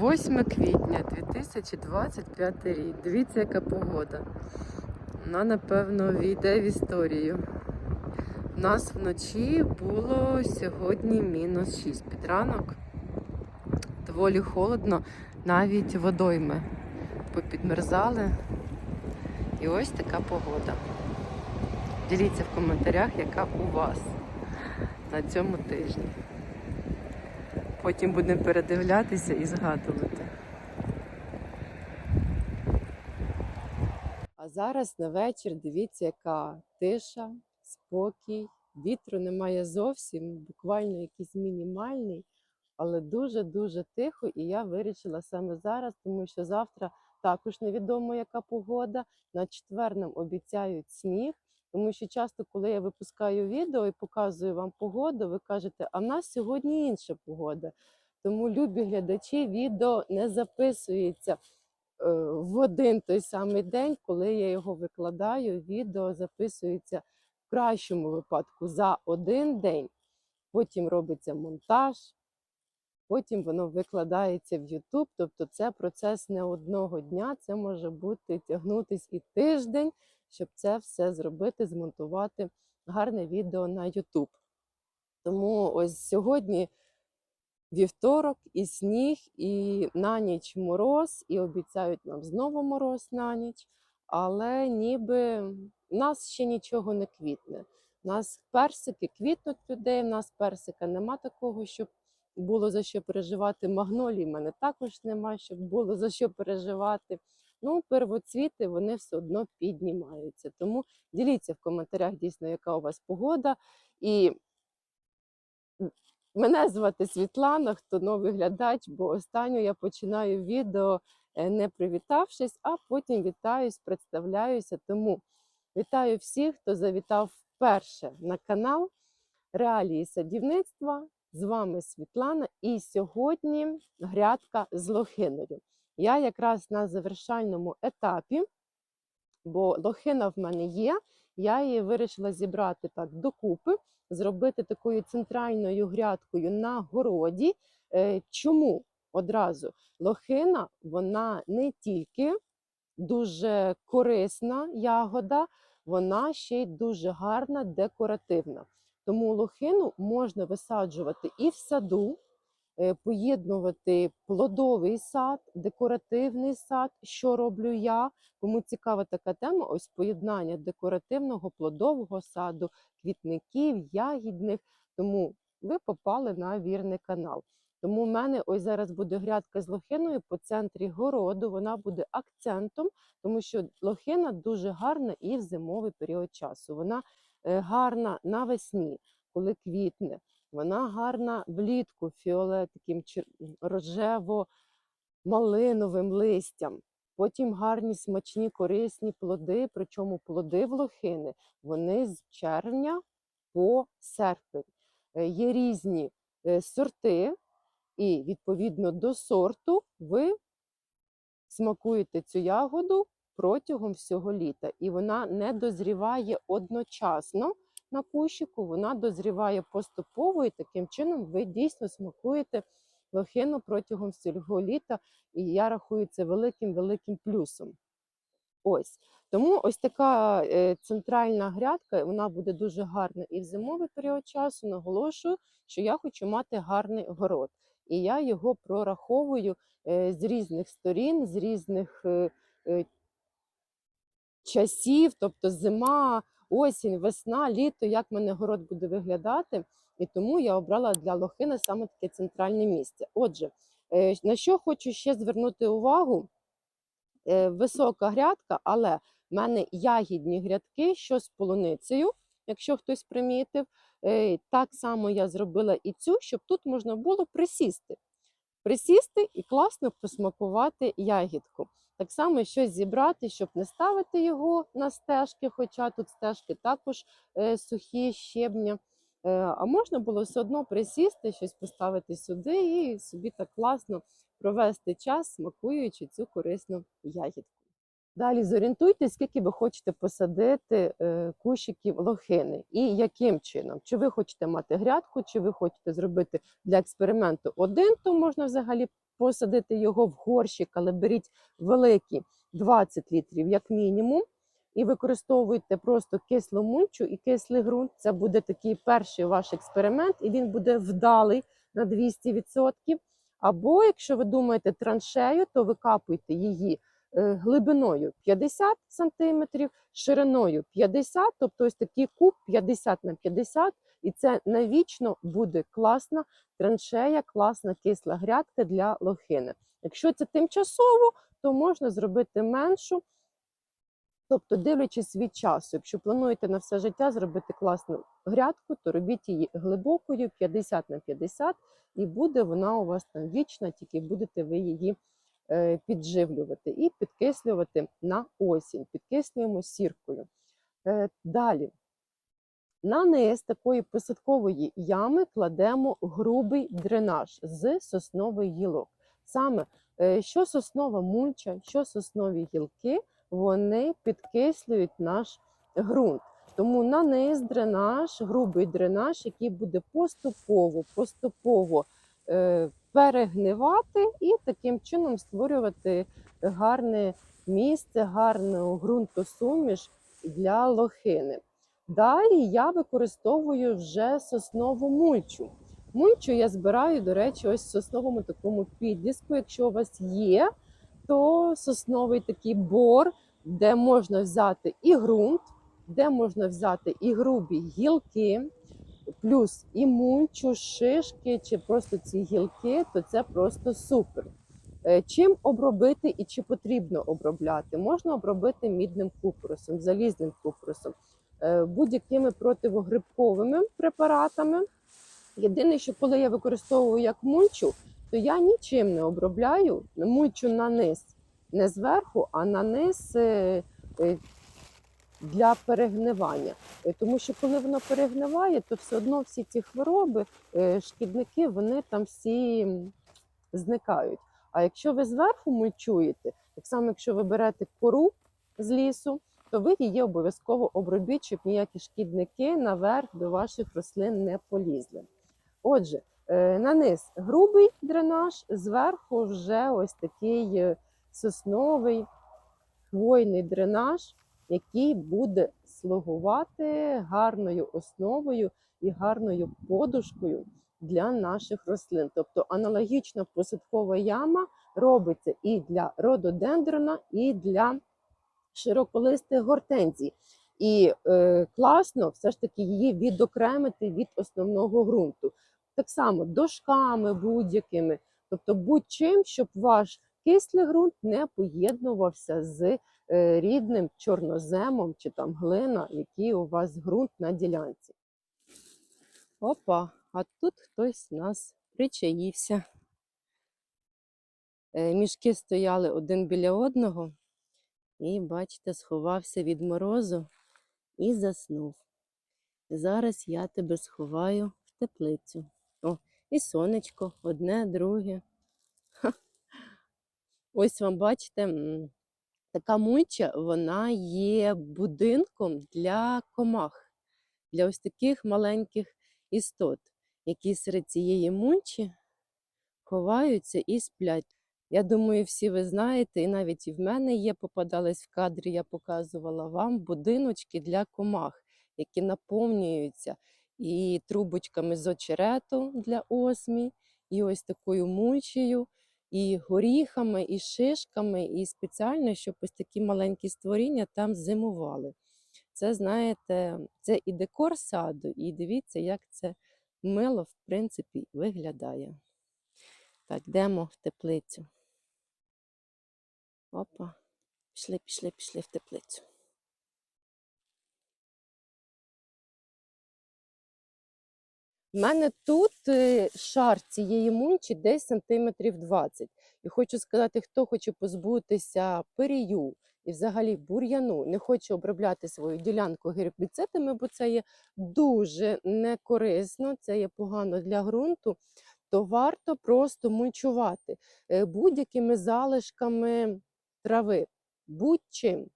8 квітня 2025 рік. Дивіться, яка погода. Вона, напевно, війде в історію. У нас вночі було сьогодні мінус 6 під ранок. Доволі холодно, навіть водойми попідмерзали. І ось така погода. Діліться в коментарях, яка у вас на цьому тижні. Потім будемо передивлятися і згадувати. А зараз на вечір дивіться, яка тиша, спокій. Вітру немає зовсім, буквально якийсь мінімальний, але дуже-дуже тихо. І я вирішила саме зараз, тому що завтра також невідомо, яка погода. На четвер нам обіцяють сніг. Тому що часто, коли я випускаю відео і показую вам погоду, ви кажете, а в нас сьогодні інша погода. Тому, любі глядачі, відео не записується е, в один той самий день, коли я його викладаю. Відео записується в кращому випадку за один день. Потім робиться монтаж, потім воно викладається в YouTube. Тобто це процес не одного дня, це може бути тягнутись і тиждень щоб це все зробити, змонтувати гарне відео на YouTube. Тому ось сьогодні вівторок, і сніг, і на ніч мороз, і обіцяють нам знову мороз на ніч, але ніби в нас ще нічого не квітне. У нас персики квітнуть людей, в нас персика нема такого, щоб було за що переживати. Магнолій в мене також нема, щоб було за що переживати. Ну, первоцвіти вони все одно піднімаються. Тому діліться в коментарях дійсно, яка у вас погода. І мене звати Світлана, хто новий глядач, бо останню я починаю відео е, не привітавшись, а потім вітаюсь, представляюся. Тому вітаю всіх, хто завітав вперше на канал Реалії садівництва. З вами Світлана, і сьогодні грядка з лохиною. Я якраз на завершальному етапі, бо лохина в мене є. Я її вирішила зібрати так докупи, зробити такою центральною грядкою на городі. Е, чому одразу лохина вона не тільки дуже корисна ягода, вона ще й дуже гарна, декоративна. Тому лохину можна висаджувати і в саду. Е, поєднувати плодовий сад, декоративний сад, що роблю я. Кому цікава така тема, ось поєднання декоративного плодового саду, квітників, ягідних. Тому ви попали на вірний канал. Тому в мене ось зараз буде грядка з лохиною по центрі городу. Вона буде акцентом, тому що лохина дуже гарна і в зимовий період часу. Вона е, гарна навесні, коли квітне. Вона гарна влітку фіолет таким рожево-малиновим листям. Потім гарні смачні корисні плоди, причому плоди в лохини вони з червня по серпень. Е, є різні е, сорти, і відповідно до сорту ви смакуєте цю ягоду протягом всього літа. І вона не дозріває одночасно на кущику, вона дозріває поступово, і таким чином ви дійсно смакуєте лохину протягом всього літа, і я рахую це великим-великим плюсом. Ось. Тому ось така е, центральна грядка, вона буде дуже гарна і в зимовий період часу. Наголошую, що я хочу мати гарний город. І я його прораховую е, з різних сторін, з різних е, часів, тобто зима, осінь, весна, літо, як мене город буде виглядати. І тому я обрала для лохини саме таке центральне місце. Отже, е, на що хочу ще звернути увагу: е, висока грядка, але в мене ягідні грядки, що з полуницею, якщо хтось примітив. Е, так само я зробила і цю, щоб тут можна було присісти. Присісти і класно посмакувати ягідку. Так само щось зібрати, щоб не ставити його на стежки, хоча тут стежки також е, сухі, щебня. Е, а можна було все одно присісти, щось поставити сюди і собі так класно провести час, смакуючи цю корисну ягідку. Далі зорієнтуйтесь, скільки ви хочете посадити е, кущиків лохини і яким чином. Чи ви хочете мати грядку, чи ви хочете зробити для експерименту один, то можна взагалі посадити його в горщик, але беріть великі 20 літрів як мінімум. І використовуйте просто кислу мульчу і кислий ґрунт. Це буде такий перший ваш експеримент, і він буде вдалий на 200%. Або, якщо ви думаєте траншею, то викапуйте її глибиною 50 см, шириною 50, тобто ось такий куб 50 на 50, і це навічно буде класна траншея, класна кисла грядка для лохини. Якщо це тимчасово, то можна зробити меншу. Тобто, дивлячись від часу, якщо плануєте на все життя зробити класну грядку, то робіть її глибокою 50 на 50, і буде вона у вас там вічна, тільки будете ви її е, підживлювати і підкислювати на осінь. Підкислюємо сіркою. Е, далі. На низ такої посадкової ями кладемо грубий дренаж з соснових гілок. Саме е, що соснова мульча, що соснові гілки, вони підкислюють наш ґрунт. Тому на низ дренаж, грубий дренаж, який буде поступово, поступово е, перегнивати і таким чином створювати гарне місце, гарну ґрунтосуміш для лохини. Далі я використовую вже соснову мульчу. Мульчу я збираю, до речі, ось в сосновому такому підліску. Якщо у вас є, то сосновий такий бор, де можна взяти і ґрунт, де можна взяти і грубі гілки, плюс і мульчу, шишки, чи просто ці гілки, то це просто супер. Е, Чим обробити і чи потрібно обробляти? Можна обробити мідним купоросом, залізним купоросом, е, будь-якими противогрибковими препаратами. Єдине, що коли я використовую як мульчу, то я нічим не обробляю мульчу на низ, не зверху, а на низ е, для перегнивання. Е, Тому що коли воно перегниває, то все одно всі ці хвороби, е, шкідники, вони там всі зникають. А якщо ви зверху мульчуєте, так само, якщо ви берете кору з лісу, то ви її обов'язково обробіть, щоб ніякі шкідники наверх до ваших рослин не полізли. Отже, е, на низ грубий дренаж, зверху вже ось такий сосновий хвойний дренаж, який буде слугувати гарною основою і гарною подушкою для наших рослин. Тобто аналогічна посадкова яма робиться і для рододендрона, і для широколистих гортензій. І е, класно все ж таки її відокремити від основного ґрунту. Так само дошками будь-якими, тобто будь-чим, щоб ваш кислий ґрунт не поєднувався з рідним чорноземом чи там глина, який у вас ґрунт на ділянці. Опа, а тут хтось нас причаївся. Е, Мішки стояли один біля одного, і, бачите, сховався від морозу і заснув. Зараз я тебе сховаю в теплицю. О, і сонечко, одне, друге. Ха. Ось вам бачите, така мульча, вона є будинком для комах, для ось таких маленьких істот, які серед цієї мульчі ховаються і сплять. Я думаю, всі ви знаєте, і навіть і в мене є, попадались в кадрі, я показувала вам будиночки для комах, які наповнюються і трубочками з очерету для осмі, і ось такою мульчею, і горіхами, і шишками, і спеціально, щоб ось такі маленькі створіння там зимували. Це, знаєте, це і декор саду, і дивіться, як це мило, в принципі, виглядає. Так, йдемо в теплицю. Опа. Пішли, пішли, пішли в теплицю. У мене тут е, шар цієї мульчі десь сантиметрів 20. І хочу сказати, хто хоче позбутися перію і взагалі бур'яну, не хоче обробляти свою ділянку гербіцидами, бо це є дуже некорисно, це є погано для ґрунту, то варто просто мульчувати е, будь-якими залишками трави. будь-чим.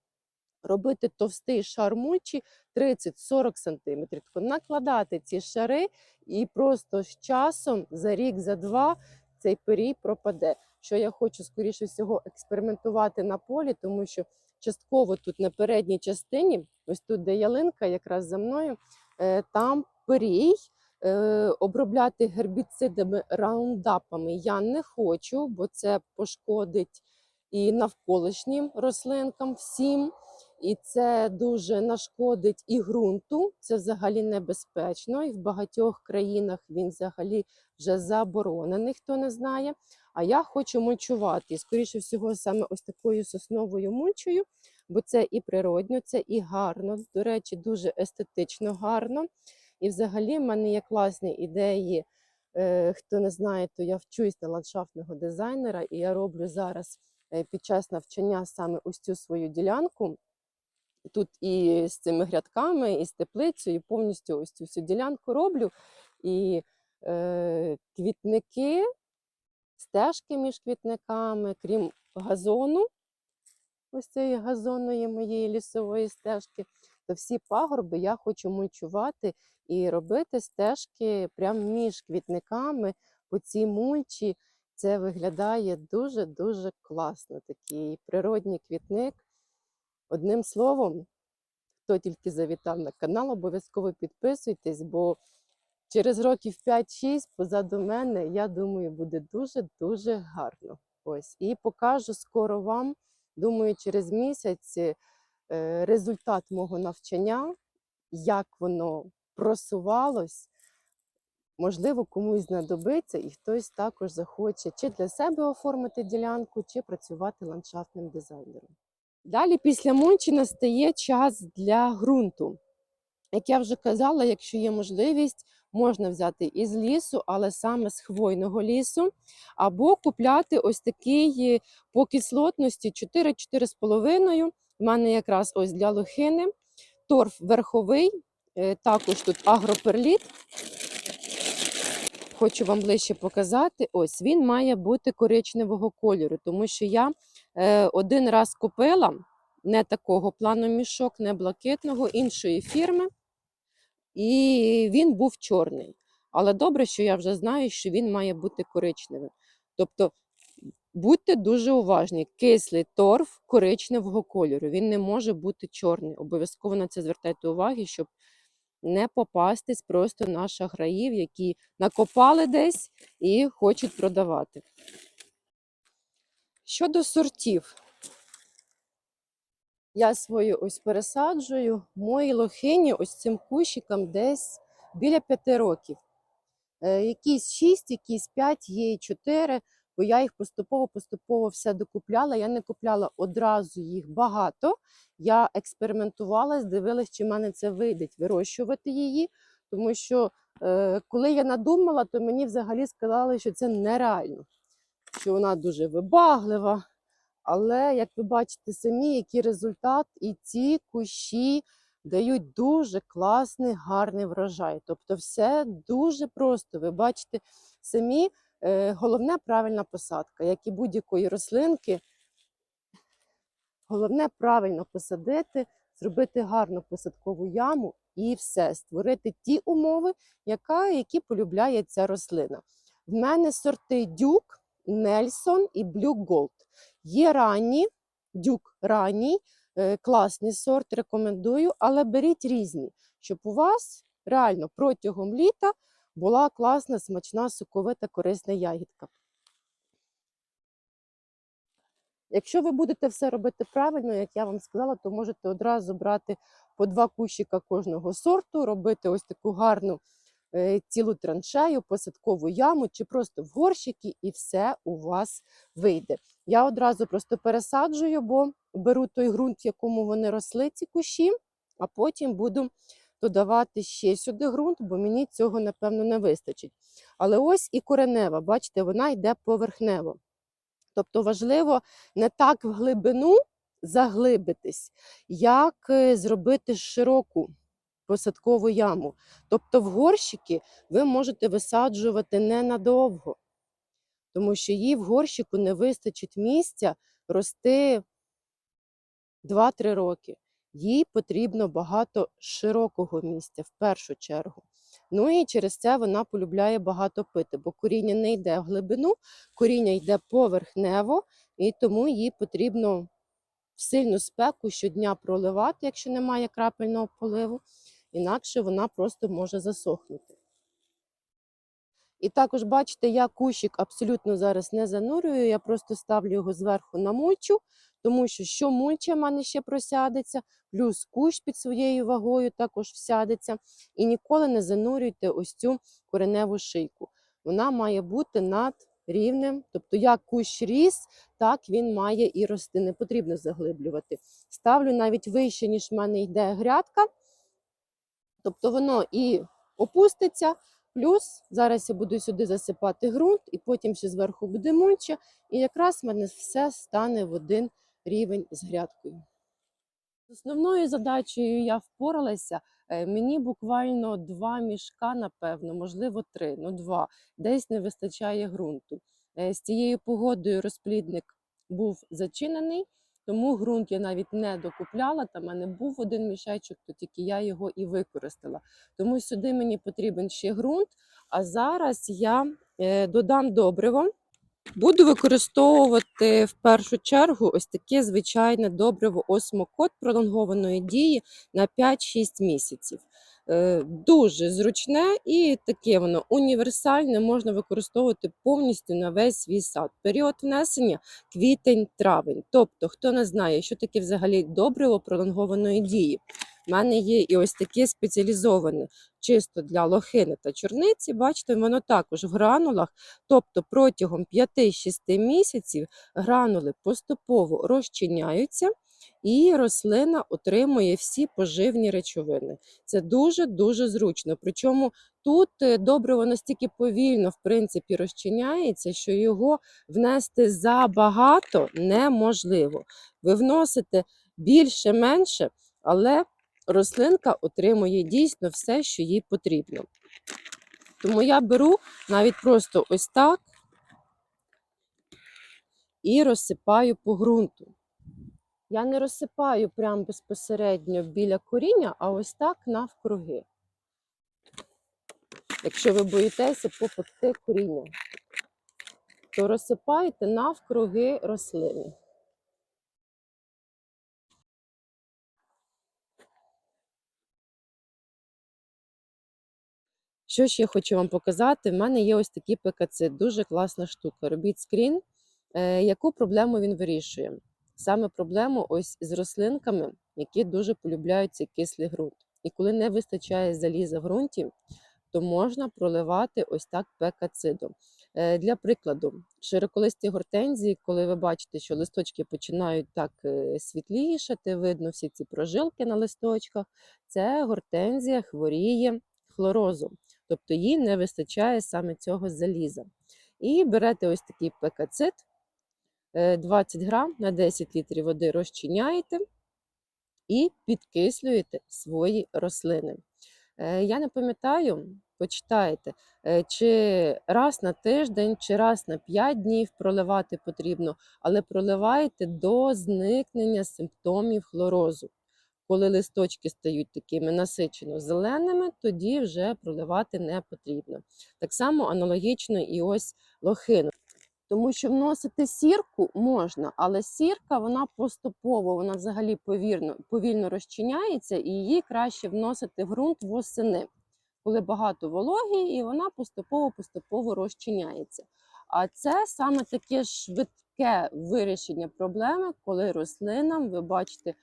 Робити товстий шар мульчі 30-40 см. Накладати ці шари і просто з часом за рік, за два цей пирій пропаде. Що я хочу, скоріше всього, експериментувати на полі, тому що частково тут на передній частині, ось тут, де ялинка, якраз за мною, е, там пирій. Е, Обробляти гербіцидами раундапами я не хочу, бо це пошкодить і навколишнім рослинкам всім. І це дуже нашкодить і ґрунту. Це взагалі небезпечно. І в багатьох країнах він взагалі вже заборонений, хто не знає. А я хочу мульчувати. Скоріше всього, саме ось такою сосновою мульчою, бо це і природньо, це і гарно. До речі, дуже естетично гарно. І взагалі в мене є класні ідеї. Е, Хто не знає, то я вчусь на ландшафтного дизайнера, і я роблю зараз е, під час навчання саме ось цю свою ділянку. Тут і з цими грядками, і з теплицею, повністю ось цю всю ділянку роблю. І е, квітники, стежки між квітниками, крім газону, ось цієї газонної моєї лісової стежки, то всі пагорби я хочу мульчувати і робити стежки прямо між квітниками по цій мульчі. Це виглядає дуже-дуже класно. Такий природній квітник. Одним словом, хто тільки завітав на канал, обов'язково підписуйтесь, бо через років 5-6 позаду мене, я думаю, буде дуже-дуже гарно. Ось. І покажу скоро вам, думаю, через місяць е, результат мого навчання, як воно просувалось. Можливо, комусь знадобиться, і хтось також захоче чи для себе оформити ділянку, чи працювати ландшафтним дизайнером. Далі після мульчі настає час для ґрунту. Як я вже казала, якщо є можливість, можна взяти із лісу, але саме з хвойного лісу, або купляти ось такий е, по кислотності 4-4,5. У мене якраз ось для лохини. Торф верховий, е, також тут агроперліт. Хочу вам ближче показати. Ось він має бути коричневого кольору, тому що я один раз купила не такого плану мішок, не блакитного, іншої фірми, і він був чорний. Але добре, що я вже знаю, що він має бути коричневим. Тобто будьте дуже уважні, кислий торф коричневого кольору. Він не може бути чорний. Обов'язково на це звертайте увагу, щоб не попастись просто на шахраїв, які накопали десь і хочуть продавати. Щодо сортів, я свою ось пересаджую. Мої лохині ось цим кущикам десь біля п'яти років. Е, якісь шість, якісь п'ять, є чотири, бо я їх поступово-поступово все докупляла. Я не купляла одразу їх багато. Я експериментувала, дивилась, чи в мене це вийде вирощувати її. Тому що е, коли я надумала, то мені взагалі сказали, що це нереально, що вона дуже вибаглива. Але як ви бачите самі, який результат, і ці кущі дають дуже класний, гарний врожай. Тобто, все дуже просто. Ви бачите самі, е, головне правильна посадка, як і будь-якої рослинки. Головне правильно посадити, зробити гарну посадкову яму і все, створити ті умови, яка, які полюбляє ця рослина. В мене сорти дюк, Нельсон і Блю Голд. Є ранні, дюк ранній, е, класний сорт, рекомендую, але беріть різні, щоб у вас реально протягом літа була класна, смачна, соковита, корисна ягідка. Якщо ви будете все робити правильно, як я вам сказала, то можете одразу брати по два кущика кожного сорту, робити ось таку гарну цілу траншею, посадкову яму чи просто в горщики, і все у вас вийде. Я одразу просто пересаджую, бо беру той ґрунт, в якому вони росли, ці кущі, а потім буду додавати ще сюди ґрунт, бо мені цього, напевно, не вистачить. Але ось і коренева, бачите, вона йде поверхнево. Тобто важливо не так в глибину заглибитись, як е, зробити широку посадкову яму. Тобто в горщики ви можете висаджувати ненадовго, тому що їй в горщику не вистачить місця рости 2-3 роки. Їй потрібно багато широкого місця в першу чергу. Ну і через це вона полюбляє багато пити, бо коріння не йде в глибину, коріння йде поверхнево, і тому їй потрібно в сильну спеку щодня проливати, якщо немає крапельного поливу, інакше вона просто може засохнути. І також бачите, я кущик абсолютно зараз не занурюю, я просто ставлю його зверху на мульчу, тому що що мульча в мене ще просядеться, плюс кущ під своєю вагою також всядеться. І ніколи не занурюйте ось цю кореневу шийку. Вона має бути над рівнем, тобто як кущ ріс, так він має і рости. Не потрібно заглиблювати. Ставлю навіть вище, ніж в мене йде грядка. Тобто воно і опуститься, плюс зараз я буду сюди засипати ґрунт, і потім ще зверху буде мульча, і якраз в мене все стане в один рівень з грядкою. Основною задачею я впоралася. Е, Мені буквально два мішка, напевно, можливо, три, ну два. Десь не вистачає ґрунту. Е, З цією погодою розплідник був зачинений, тому ґрунт я навіть не докупляла. Там в мене був один мішечок, то тільки я його і використала. Тому сюди мені потрібен ще ґрунт. А зараз я е, додам добриво. Буду використовувати в першу чергу ось таке звичайне добриво осмокот пролонгованої дії на 5-6 місяців. Е, Дуже зручне і таке воно універсальне, можна використовувати повністю на весь свій сад. Період внесення квітень-травень. Тобто, хто не знає, що таке взагалі добриво пролонгованої дії. У мене є і ось таке спеціалізоване чисто для лохини та чорниці. Бачите, воно також в гранулах. Тобто протягом 5-6 місяців гранули поступово розчиняються, і рослина отримує всі поживні речовини. Це дуже-дуже зручно. Причому тут е, добриво настільки повільно, в принципі, розчиняється, що його внести забагато неможливо. Ви вносите більше-менше, але рослинка отримує дійсно все, що їй потрібно. Тому я беру навіть просто ось так і розсипаю по ґрунту. Я не розсипаю прямо безпосередньо біля коріння, а ось так навкруги. Якщо ви боїтеся попекти коріння, то розсипайте навкруги рослини. Що ще хочу вам показати? В мене є ось такий ПКЦ, дуже класна штука. Робіть скрін, Е, яку проблему він вирішує. Саме проблему ось з рослинками, які дуже полюбляють цей кислий ґрунт. І коли не вистачає заліза в ґрунті, то можна проливати ось так пекацидом. Е, Для прикладу, широколисті гортензії, коли ви бачите, що листочки починають так е, світлішати, видно всі ці прожилки на листочках, це гортензія хворіє хлорозом, тобто їй не вистачає саме цього заліза. І берете ось такий пекацид, 20 грам на 10 літрів води розчиняєте і підкислюєте свої рослини. Е, Я не пам'ятаю, почитайте, е, чи раз на тиждень, чи раз на 5 днів проливати потрібно, але проливайте до зникнення симптомів хлорозу. Коли листочки стають такими насичено зеленими, тоді вже проливати не потрібно. Так само аналогічно і ось лохину. Тому що вносити сірку можна, але сірка вона поступово, вона взагалі повільно, повільно розчиняється, і її краще вносити в ґрунт восени, коли багато вологі, і вона поступово-поступово розчиняється. А це саме таке швидке вирішення проблеми, коли рослинам, ви бачите,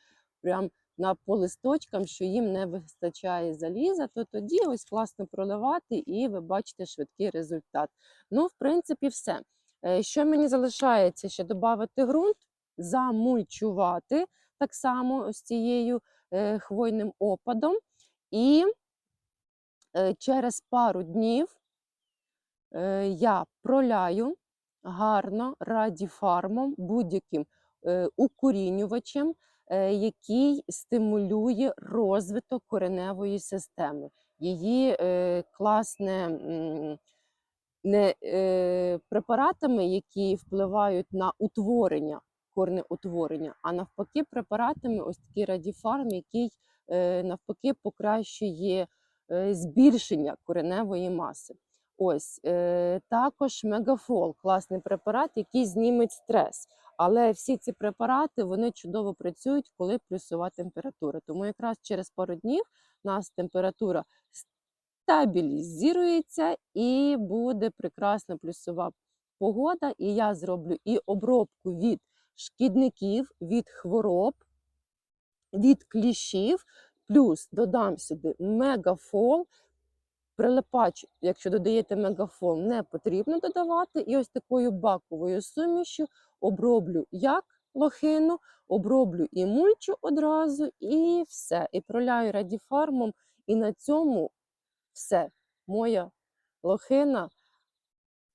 прям на по листочкам, що їм не вистачає заліза, то тоді ось класно проливати, і ви бачите швидкий результат. Ну, в принципі, все. Е, Що мені залишається ще додати ґрунт, замульчувати так само ось цією е, хвойним опадом. І е, через пару днів я проляю гарно радіфармом, будь-яким укорінювачем, який стимулює розвиток кореневої системи. Її класне. Не е, препаратами, які впливають на утворення корнеутворення, а навпаки, препаратами ось такий радіфарм, який е, навпаки покращує е, збільшення кореневої маси. Ось е, також мегафол класний препарат, який зніметь стрес. Але всі ці препарати вони чудово працюють, коли плюсова температура. Тому якраз через пару днів у нас температура стабілізується і буде прекрасна плюсова погода. І я зроблю і обробку від шкідників, від хвороб, від кліщів, плюс додам сюди мегафол. Прилипач, якщо додаєте мегафол, не потрібно додавати. І ось такою баковою сумішю оброблю як лохину, оброблю і мульчу одразу, і все. І проляю радіфармом. І на цьому все. Моя лохина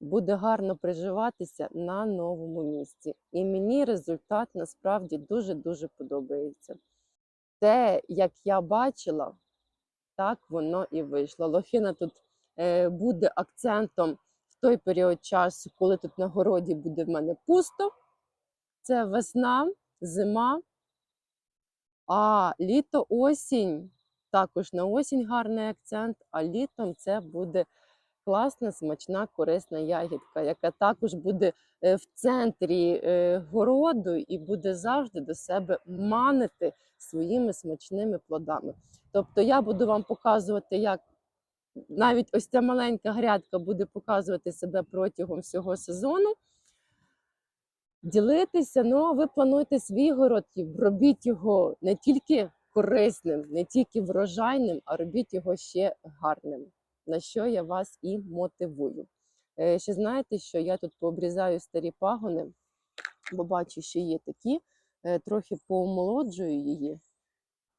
буде гарно приживатися на новому місці. І мені результат насправді дуже-дуже подобається. Те, як я бачила, так воно і вийшло. Лохина тут е, буде акцентом в той період часу, коли тут на городі буде в мене пусто. Це весна, зима, а літо, осінь. Також на осінь гарний акцент, а літом це буде класна, смачна, корисна ягідка, яка також буде е, в центрі е, городу і буде завжди до себе манити своїми смачними плодами. Тобто я буду вам показувати, як навіть ось ця маленька грядка буде показувати себе протягом всього сезону. Ділитися, ну ви плануєте свій город робіть його не тільки корисним, не тільки врожайним, а робіть його ще гарним, на що я вас і мотивую. Е, Ще знаєте, що я тут пообрізаю старі пагони, бо бачу, що є такі, е, трохи поомолоджую її.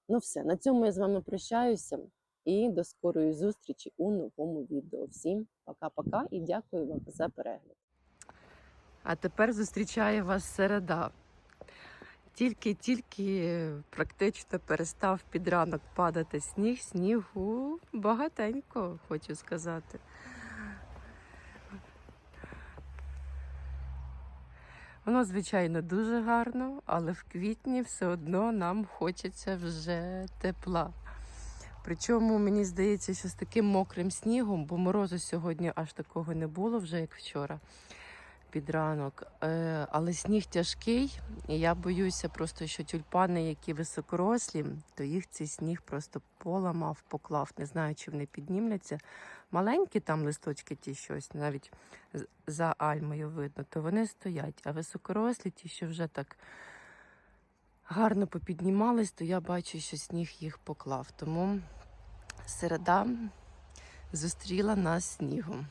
Ну все, на цьому я з вами прощаюся і до скорої зустрічі у новому відео. Всім пока-пока і дякую вам за перегляд. А тепер зустрічає вас середа. Тільки-тільки практично перестав під ранок падати сніг, снігу багатенько, хочу сказати. Воно, звичайно, дуже гарно, але в квітні все одно нам хочеться вже тепла. Причому мені здається, що з таким мокрим снігом, бо морозу сьогодні аж такого не було, вже як вчора під ранок. Е, Але сніг тяжкий, і я боюся просто, що тюльпани, які високорослі, то їх цей сніг просто поламав, поклав. Не знаю, чи вони піднімляться. Маленькі там листочки, ті щось, навіть за альмою видно, то вони стоять. А високорослі, ті, що вже так гарно попіднімались, то я бачу, що сніг їх поклав. Тому середа зустріла нас снігом.